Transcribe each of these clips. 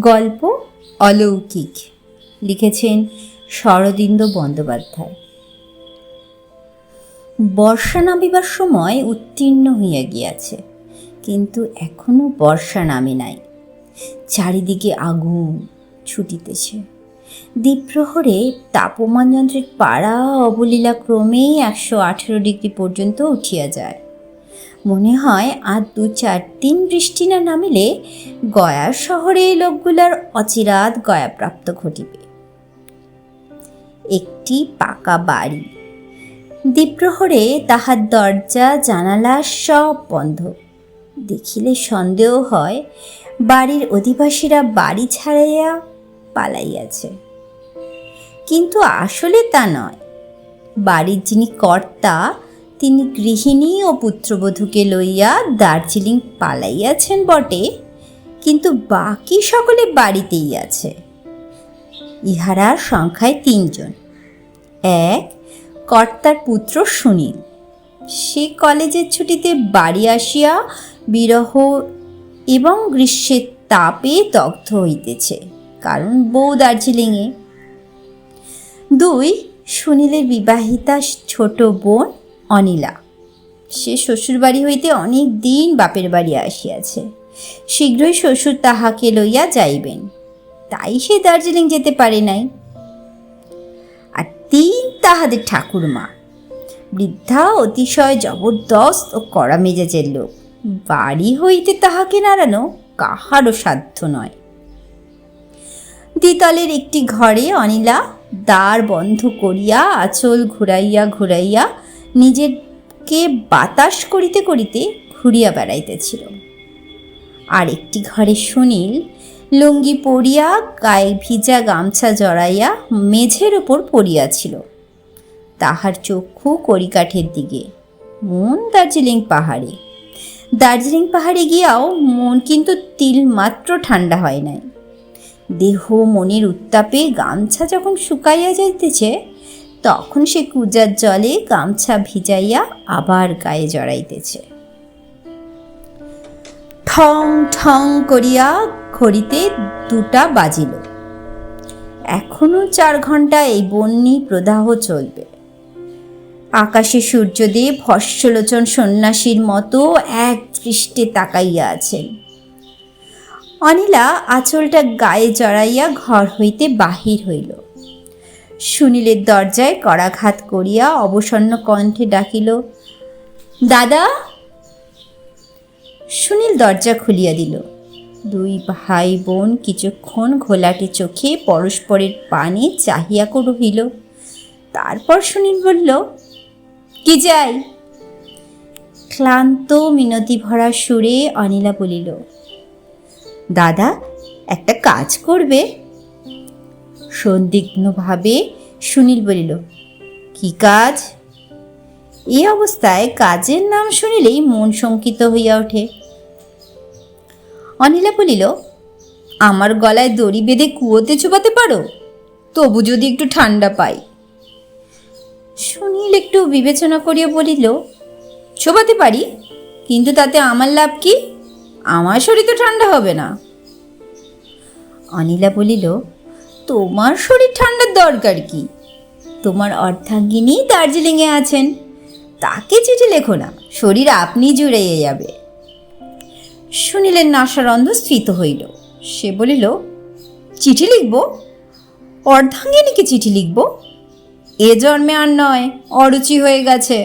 গল্প অলৌকিক, লিখেছেন শরদিন্দু বন্দ্যোপাধ্যায়। বর্ষা নামিবার সময় উত্তীর্ণ হইয়া গিয়াছে, কিন্তু এখনও বর্ষা নামে নাই। চারিদিকে আগুন ছুটিতেছে। দ্বীপ্রহরে তাপমান যন্ত্রের পাড়া অবলীলা ক্রমেই একশো আঠেরো ডিগ্রি পর্যন্ত উঠিয়া যায়। মনে হয় আর দু চার দিন বৃষ্টি না নামিলে গয়ার শহরে এই লোকগুলার অচিরাত গয়াপ্রাপ্ত ঘটিবে। একটি পাকা বাড়ি। দ্বীপ্রহরে তাহার দরজা, জানালা সব বন্ধ। দেখিলে সন্দেহ হয়, বাড়ির অধিবাসীরা বাড়ি ছাড়াইয়া পালাইয়াছে। কিন্তু আসলে তা নয়। বাড়ির যিনি কর্তা তিনি গৃহিণী ও পুত্রবধূকে লইয়া দার্জিলিং পালাইয়াছেন বটে, কিন্তু বাকি সকলে বাড়িতেই আছে। ইহারা সংখ্যায় তিনজন। এক, কর্তার পুত্র সুনীল। সে কলেজের ছুটিতে বাড়ি আসিয়া বিরহ এবং গ্রীষ্মের তাপে দগ্ধ হইতেছে, কারণ বউ দার্জিলিংয়ে। দুই, সুনীলের বিবাহিতা ছোট বোন অনিলা। সে শ্বশুরবাড়ি হইতে অনেক দিন বাপের বাড়ি আসিয়াছে। শীঘ্রই শ্বশুর তাহাকে লইয়া যাইবেন। তাই সে দার্জিলিং যেতে পারে নাই। আর তিন তাহাদের ঠাকুরমা। বৃদ্ধা অতিশয় জবরদস্ত ও কড়া মেজাজের লোক। বাড়ি হইতে তাহাকে নাড়ানো কাহারও সাধ্য নয়। দ্বিতলের একটি ঘরে অনিলা দ্বার বন্ধ করিয়া আঁচল ঘুরাইয়া ঘুরাইয়া নিজেকে বাতাস করিতে করিতে ঘুরিয়া বেড়াইতেছিল। আর একটি ঘরে সুনীল লুঙ্গি পরিয়া, গায়ে ভিজা গামছা জড়াইয়া মেঝের ওপর পড়িয়াছিল। তাহার চক্ষু কড়িকাঠের দিকে, মন দার্জিলিং পাহাড়ে। দার্জিলিং পাহাড়ে গিয়াও মন কিন্তু তিল মাত্র ঠান্ডা হয় নাই। দেহ মনের উত্তাপে গামছা যখন শুকাইয়া যাইতেছে তখন সে কুজার জলে গামছা ভিজাইয়া আবার গায়ে জড়াইতেছে। ঠং ঠং করিয়া ঘড়িতে দুটা বাজিল। এখনও চার ঘণ্টা এই বন্যি প্রদাহ চলবে। আকাশে সূর্যদেব হর্ষলোচন সন্ন্যাসীর মতো এক দৃষ্টে তাকাইয়া আছেন। অনিলা আঁচলটা গায়ে জড়াইয়া ঘর হইতে বাহির হইল। সুনীলের দরজায় কড়াঘাত করিয়া অবসন্ন কণ্ঠে ডাকিল, দাদা? সুনীল দরজা খুলিয়া দিল। দুই ভাই বোন কিছুক্ষণ ঘোলাটে চোখে পরস্পরের পানে চাহিয়া করে রহিল তারপর সুনীল বলল, কি যাই? ক্লান্ত মিনতি ভরা সুরে অনিলা বলিল, দাদা, একটা কাজ করবে। সন্দিগ্ধভাবে সুনীল বলিল, কি কাজ? এই অবস্থায় কাজের নাম শুনিলেই মন শঙ্কিত হইয়া ওঠে। অনিলা বলিল, আমার গলায় দড়ি বেঁধে কুয়োতে চুপাতে পারো? তবু যদি একটু ঠান্ডা পাই। সুনীল একটু বিবেচনা করিয়া বলিল ছোপাতে পারি, কিন্তু তাতে আমার লাভ কি? আমার শরীর তো ঠান্ডা হবে না। অনিলা বলিল তোমার শরীর ঠান্ডার দরকার কি? তোমার অর্ধাঙ্গিনী দার্জিলিংয়ে আছেন। তাকে চিঠি লেখো না, শরীর আপনি জুড়িয়ে যাবে। সুনীলের নাসারন্ধ স্থিত হইল। সে বলিল, চিঠি লিখব? অর্ধাঙ্গিনীকে চিঠি লিখব? এ জন্মে আর নয়, অরুচি হয়ে গেছে।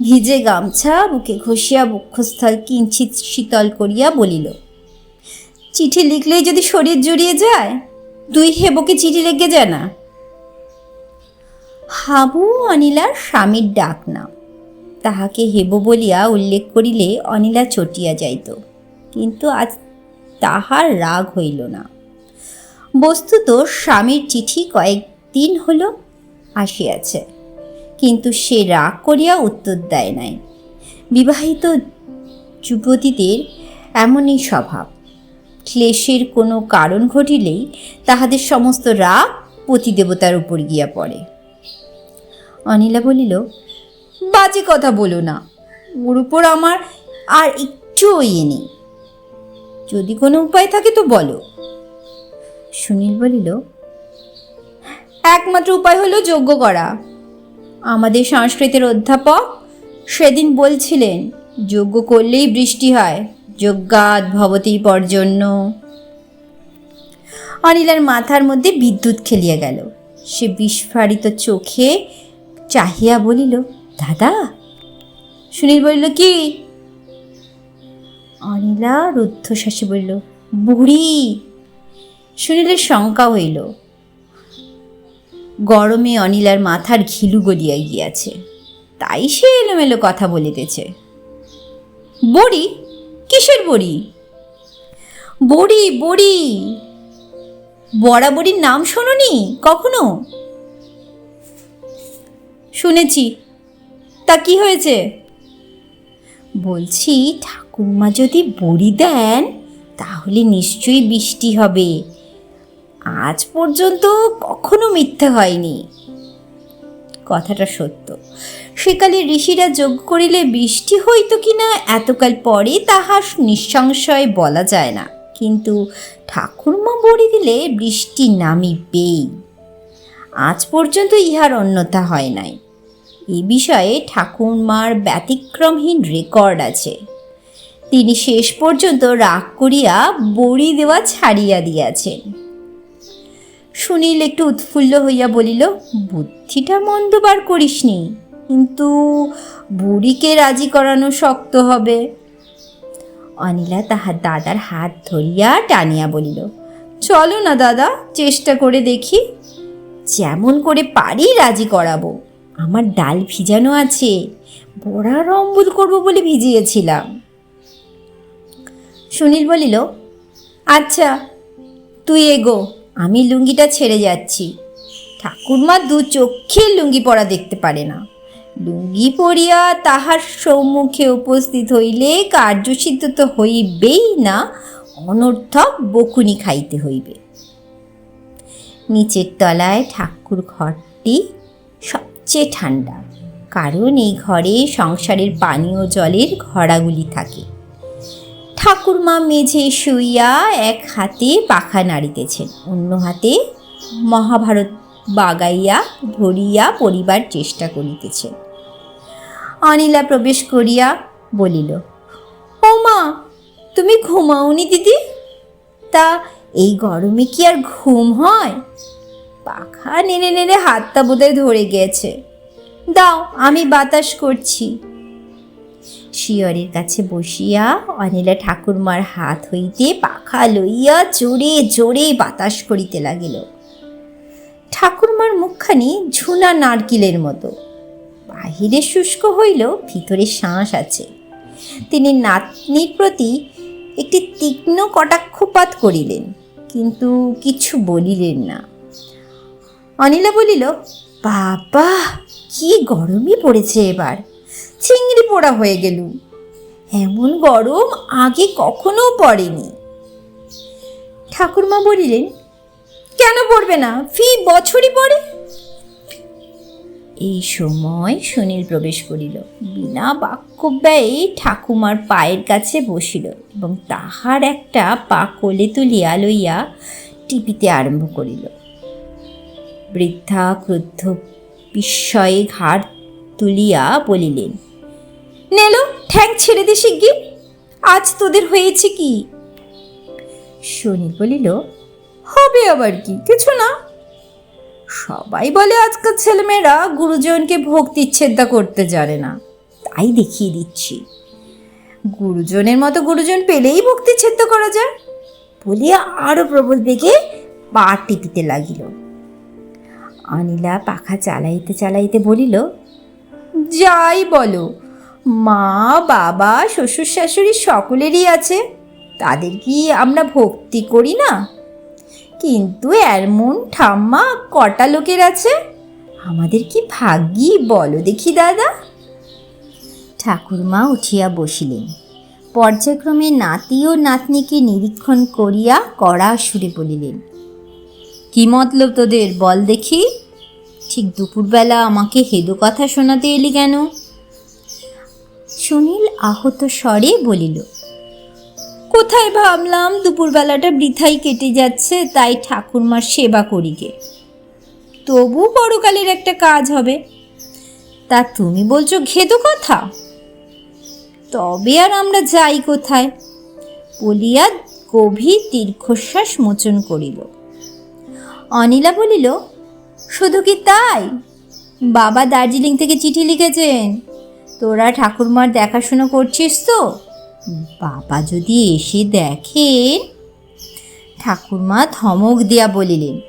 ভিজে গামছা, বুকে ঘষিয়া বক্ষস্থল কিঞ্চিত শীতল করিয়া বলিল, চিঠি লিখলেই যদি শরীর জুড়িয়ে যায় দুই হেবকে চিঠি লেগে যায় না। হাবু অনিলার স্বামীর ডাক নাম তাহাকে হেব বলিয়া উল্লেখ করিলে অনিলা চটিয়া যাইত। কিন্তু আজ তাহার রাগ হইল না। বস্তুত স্বামীর চিঠি কয়েকদিন হল আসিয়াছে। কিন্তু সে রাগ করিয়া উত্তর দেয় নাই। বিবাহিত যুবতীদের এমনই স্বভাব। ক্লেশের কোনো কারণ ঘটিলেই তাহাদের সমস্ত রাগ পতিদেবতার উপর গিয়া পড়ে। অনিলা বলিল, বাজে কথা বলো না, ওর উপর আমার আর একটুও ইয়ে নেই। যদি কোনো উপায় থাকে তো বলো। সুনীল বলিল, একমাত্র উপায় হলো যোগ্য করা। আমাদের সংস্কৃতের অধ্যাপক সেদিন বলছিলেন যোগ্য করলেই বৃষ্টি হয়। যজ্ঞাত ভবতী পর্জন্য। অনিলার মাথার মধ্যে বিদ্যুৎ খেলিয়া গেল। সে বিস্ফারিত চোখে চাহিয়া বলিল, দাদা? সুনীল বলিল, কি? অনিলা রুদ্ধশ্বাসে বলিল, বুড়ি। সুনীলের শঙ্কা হইল। গরমে অনিলার মাথার ঘিলু গলিয়া গিয়াছে। তাই সে এলোমেলো কথা বলিতেছে। বড়ি? কিসের বড়ি? বড়ি বড়ি। বরাবরির নাম শোনোনি কখনো? শুনেছি। তা কি হয়েছে? বলছি, ঠাকুরমা যদি বড়ি দেন, তাহলে নিশ্চয়ই বৃষ্টি হবে। আজ পর্যন্ত কখনো মিথ্যে হয়নি। কথাটা সত্য। সেকালে ঋষিরা যোগ করিলে বৃষ্টি হইত কিনা এতকাল পরে তাহা নিঃসংশয় বলা যায় না। কিন্তু ঠাকুরমা বড়ি দিলে বৃষ্টি নামিবেই। আজ পর্যন্ত ইহার অন্যথা হয় নাই। এ বিষয়ে ঠাকুরমার ব্যতিক্রমহীন রেকর্ড আছে। তিনি শেষ পর্যন্ত রাগ করিয়া বড়ি দেওয়া ছাড়িয়া দিয়াছেন। সুনীল একটু উৎফুল্ল হইয়া বলিল, বুদ্ধিটা মন্দ বার করিসনি, কিন্তু বুড়িকে রাজি করানো শক্ত হবে। অনিলা তাহার দাদার হাত ধরিয়া টানিয়া বলিল, চলো না দাদা, চেষ্টা করে দেখি। যেমন করে পারি রাজি করাবো। আমার ডাল ভিজানো আছে বড়া রম্বুল করব বলে ভিজিয়েছিলাম। সুনীল বলিল আচ্ছা তুই এগো আমি লুঙ্গিটা ছেড়ে যাচ্ছি। ঠাকুরমা দু চক্ষে লুঙ্গি পরা দেখতে পারে না। লুঙ্গি পরিয়া তাহার সম্মুখে উপস্থিত হইলে কার্যসিদ্ধ তো হইবেই না, অনর্থক বকুনি খাইতে হইবে। নিচের তলায় ঠাকুর ঘরটি সবচেয়ে ঠান্ডা, কারণ এই ঘরে সংসারের পানীয় জলের ঘড়াগুলি থাকে। ঠাকুরমা মেঝে শুইয়া এক হাতে পাখা নাড়িতেছেন। অন্য হাতে মহাভারত বাগাইয়া ধরিয়া পরিবার চেষ্টা করিতেছেন। অনিলা প্রবেশ করিয়া বলিল, ও মা, তুমি ঘুমাওনি দিদি? তা এই গরমে কি আর ঘুম হয়? পাখা নেড়ে নেড়ে হাতটা বোধহয় ধরে গেছে। দাও, আমি বাতাস করছি। শিয়রের কাছে বসিয়া অনিলা ঠাকুরমার হাত হইতে পাখা লইয়া জোরে জোরে বাতাস করিতে লাগিল। ঠাকুরমার মুখখানি ঝুনা নারকিলের মতো। বাহিরে শুষ্ক হইল, ভিতরে শ্বাস আছে। তিনি নাতনির প্রতি একটি তীক্ষ্ণ কটাক্ষপাত করিলেন, কিন্তু কিছু বলিলেন না। অনিলা বলিল, বাবা, কি গরমই পড়েছে এবার। চিংড়ি পোড়া হয়ে গেল। এমন গরম আগে কখনো পড়েনি। ঠাকুরমা বলিলেন, কেন পড়বে না? ফি বছরই পড়ে? এই সময় সুনীল প্রবেশ করিল। বিনা বাক্য ব্যয়ে ঠাকুমার পায়ের কাছে বসিল এবং তাহার একটা পা কোলে তুলিয়া লইয়া টিপিতে আরম্ভ করিল। বৃদ্ধা ক্রুদ্ধ বিস্ময়ে ঘাড় তুলিয়া বলিলেন নেলো, ঠ্যাং ছেড়ে দে শিগগির আজ তোদের হয়েছে কি? সুনীল বলিল, হবে আবার কি, কিছু না। সবাই বলে আজকাল ছেলেমেয়েরা গুরুজনকে ভক্তিচ্ছেদা করতে জানে না। তাই দেখিয়ে দিচ্ছি। গুরুজনের মতো গুরুজন পেলেই ভক্তিচ্ছেদ্য করা যায়, বলিয়া আরও প্রবল বেগে পা টিপিতে লাগিল। অনিলা পাখা চালাইতে চালাইতে বলিল, যাই বলো মা, বাবা, শ্বশুর শাশুড়ি সকলেরই আছে। তাদের কি আমরা ভক্তি করি না? কিন্তু এমন ঠাম্মা কটা লোকের আছে? আমাদের কি ভাগ্যি বলো দেখি দাদা। ঠাকুরমা উঠিয়া বসিলেন। পর্যায়ক্রমে নাতি ও নাতনিকে নিরীক্ষণ করিয়া কড়া সুরে বলিলেন, কি মতলব তোদের বল দেখি? ঠিক দুপুরবেলা আমাকে হেদো কথা শোনাতে এলি কেন? সুনীল আহত স্বরে বলিল, কোথায় ভাবলাম দুপুরবেলাটা বৃথাই কেটে যাচ্ছে, তাই ঠাকুরমার সেবা করি গে। তবু পরকালের একটা কাজ হবে। তা তুমি বলছো ঘেদো কথা? তবে আর আমরা যাই কোথায়? বলিয়া গভীর দীর্ঘশ্বাস মোচন করিল। অনিলা বলিল, শুধু কি তাই? বাবা দার্জিলিং থেকে চিঠি লিখেছেন। তোরা ঠাকুরমার দেখাশুনো করছিস তো? বাবা যদি এসে দেখেন ঠাকুরমা ধমক দিয়া বলিলেন,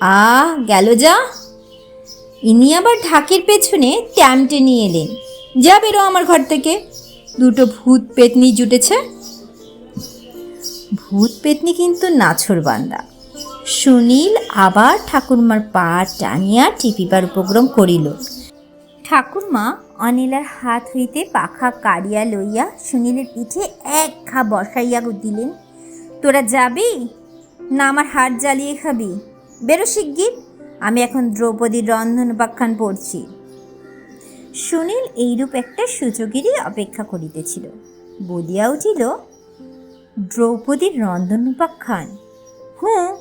আ, গেল যা। ইনি আবার ঢাকের পেছনে ট্যামটে নিয়ে এলেন, যা বেরো আমার ঘর থেকে। দুটো ভূত পেতনি জুটেছে। ভূত পেতনি কিন্তু নাছর বান্দা। সুনীল আবার ঠাকুরমার পা টানিয়া টিপিবার উপক্রম করিল। ঠাকুরমা অনিলার হাত হইতে পাখা কাড়িয়া লইয়া সুনীলের পিঠে এক ঘা বসাইয়া দিলেন, তোরা যাবি? না আমার হাত জ্বালিয়ে খাবি। বেরো শিগগির, আমি এখন দ্রৌপদীর রন্ধন উপাখ্যান পড়ছি। সুনীল এইরূপ একটা সুযোগেরই অপেক্ষা করিতেছিল। বলিয়া উঠিল, দ্রৌপদীর রন্ধন উপাখ্যান? হুঁ,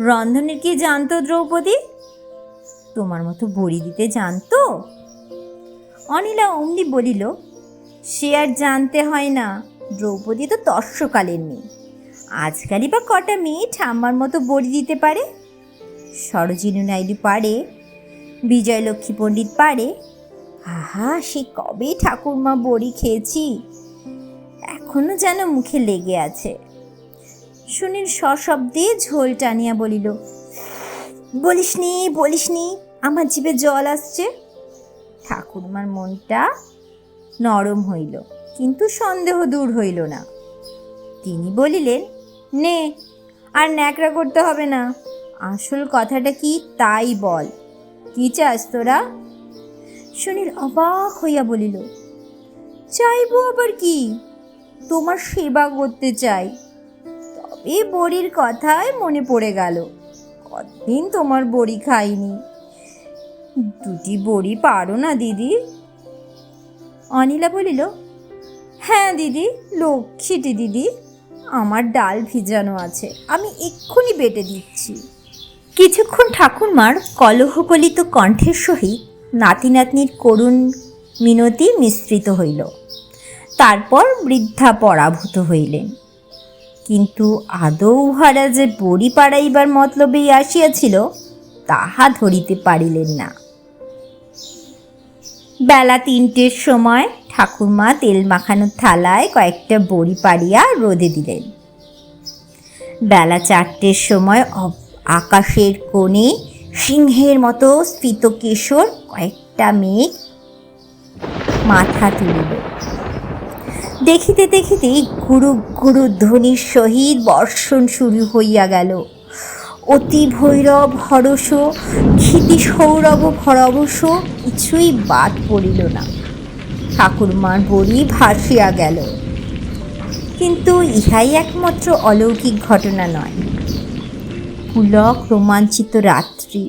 রন্ধনের কি জানতো দ্রৌপদী? তোমার মতো বড়ি দিতে জানতো? অনিলা অমনি বলিল, সে আর জানতে হয় না, দ্রৌপদী তো তর্ষকালের মেয়ে। আজকালই বা কটা মেয়ে ঠাম্মার মতো বড়ি দিতে পারে? সরোজিনী নাইডু পারে, বিজয়লক্ষ্মী পণ্ডিত পারে, আহা, সে কবে ঠাকুরমা বড়ি খেয়েছি? এখনও যেন মুখে লেগে আছে। সুনীল সশব্দে ঝোল টানিয়া বলিল, বলিসনি বলিসনি, আমার জিভে জল আসছে। ঠাকুরমার মনটা নরম হইল, কিন্তু সন্দেহ দূর হইল না। তিনি বলিলেন, নে, আর ন্যাকড়া করতে হবে না। আসল কথাটা কি তাই বল। কি চাস তোরা? সুনীল অবাক হইয়া বলিল, চাইব আবার কি? তোমার সেবা করতে চাই। তবে বড়ির কথায় মনে পড়ে গেল। কতদিন তোমার বড়ি খাইনি। দুটি বড়ি পারো না, দিদি। অনিলা বলিল হ্যাঁ দিদি, লক্ষ্মীটি দিদি, আমার ডাল ভিজানো আছে, আমি এক্ষুনি বেটে দিচ্ছি। কিছুক্ষণ ঠাকুরমার কলহকলিত কণ্ঠের সহিত নাতি নাতনির করুণ মিনতি মিশ্রিত হইল। তারপর বৃদ্ধা পরাভূত হইলেন। কিন্তু আদৌ উহারা যে বড়ি পাড়াইবার মতলবেই আসিয়াছিল, তাহা ধরিতে পারিলেন না। বেলা তিনটের সময় ঠাকুরমা তেল মাখানোর থালায় কয়েকটা বড়ি পাড়িয়া রোদে দিলেন। বেলা চারটের সময় আকাশের কোণে সিংহের মতো স্ফীত কেশর কয়েকটা মেঘ মাথা তুলিল। দেখিতে দেখিতে গুরু গুরু ধ্বনির সহিত বর্ষণ শুরু হইয়া গেল। অতি ভৈরব হরস, ক্ষিতি সৌরভ ভরবশ কিছুই বাদ পড়িল না। ঠাকুরমার বড়ি ভাসিয়া গেল। কিন্তু ইহাই একমাত্র অলৌকিক ঘটনা নয়। পুলক রোমাঞ্চিত রাত্রি,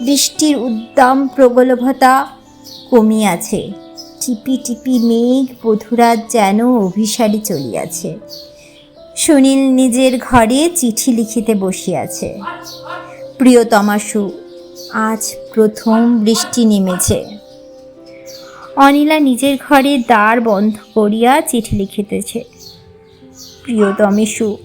বৃষ্টির উদ্দাম প্রগলভতা কমিয়াছে। টিপি টিপি মেঘ বধুরাত যেন অভিসারে চলিয়াছে। সুনীল নিজের ঘরে চিঠি লিখিতে বসিয়াছে। প্রিয়তমাশু আজ প্রথম বৃষ্টি নেমেছে। অনিলা নিজের ঘরে দ্বার বন্ধ করিয়া চিঠি লিখিতেছে। প্রিয়তমেশু